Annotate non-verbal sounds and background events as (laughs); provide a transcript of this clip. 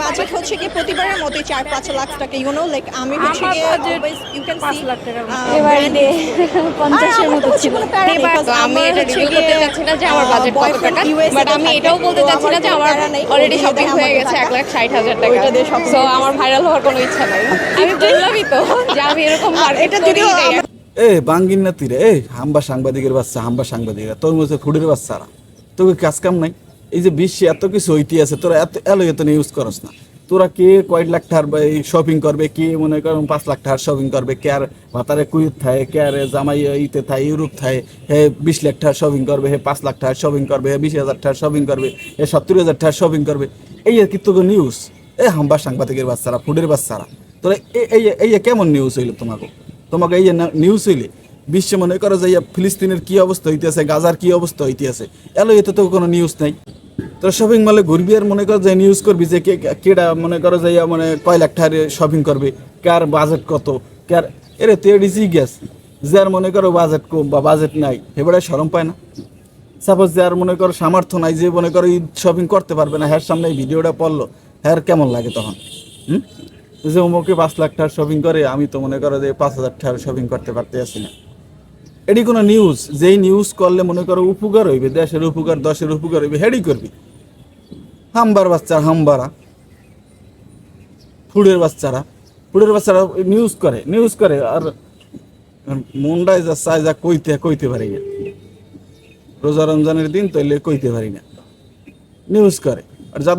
Budget হচ্ছে কি প্রতিবারের মতোই চার পাঁচ লাখ টাকা। ইউ নো লাইক আমি হচ্ছে আমার ইউ ক্যান সি লাখ টাকার মতো। এবারে (laughs) পঞ্চাশের মতো ছিল। তো আমি এটা রিভিউ করতে চাচ্ছি না যে আমার বাজেট কত টাকা বাট আমি এটাও বলতে চাচ্ছি না যে আমার অলরেডি শপিং হয়ে গেছে এক লাখ ষাট হাজার টাকা। ওইটা দিয়ে shopping সো আমার ভাইরাল হওয়ার কোনো ইচ্ছা নাই। (laughs) আমি বললামই তো যে আমি এরকম এটা যদিও এ বাঙ্গিন না তীরে হাম্বা সাংবাদিকের বাচ্চা হাম্বা সাংবাদিকরা তোর মধ্যে ফুডের বাচ্চারা। তোকে কাজ কাম নাই? এই যে বিশ্বে এত কিছু ঐতি আছে, তোরা এত এলো এত ইউজ করস না। তোরা কে কয়েক লাখ টাকার শপিং করবে, কে মনে কর পাঁচ লাখ টাকার শপিং করবে, কে আর ভাতারে কুইত থাকে কে আর জামাই ইতে থাকে ইউরোপ থাকে হে বিশ লাখ টাকার শপিং করবে, হে পাঁচ লাখ টাকার শপিং করবে, হে বিশ হাজার টাকার শপিং করবে, হে সত্তর হাজার টাকার শপিং করবে। এই আর কি তোকে নিউজ এ হাম্বা সাংবাদিকের বাচ্চারা ফুডের বাচ্চারা। তোরা এই এই কেমন নিউজ হইল তোমাকে? তোমাকে এই নিউজ হইলে বিশ্বে মনে করো যে ফিলিস্তিনের কি অবস্থা হইতেছে, গাজার কি অবস্থা হইতেছে এলো এতে তো কোনো নিউজ নাই। তোরা শপিং মলে ঘুরবি আর মনে করো যে নিউজ করবি যে কে কেডা মনে করো যে মানে কয় লাখ টাকার শপিং করবে, কার বাজেট কত, কার এরে তো এডিসি গ্যাস যার মনে করো বাজেট কম বা বাজেট নাই, এবারে সরম পায় না। সাপোজ যার মনে করো সামর্থ্য নাই, যে মনে করো ঈদ শপিং করতে পারবে না, হ্যার সামনে এই ভিডিওটা পড়ল, হ্যার কেমন লাগে তখন? হুম? যে অমুকে পাঁচ লাখ টাকার শপিং করে, আমি তো মনে করো যে পাঁচ হাজার টাকার শপিং করতে পারতে আসি না। এটি কোনো নিউজ যেই নিউজ করলে মনে করো উপকার হইবে, দেশের উপকার, দশের উপকার হইবে হেডি করবি। হাম্বার বাচ্চারা, হাম্বারা। ফুডের বাচ্চারা। ফুডের বাচ্চারা নিউজ করে নিউজ করে, আর মুন্ডাই যা চায় যা কইতে কইতে পারি না। রোজা রমজানের দিন তৈলে কইতে পারি না। নিউজ করে। আর জাত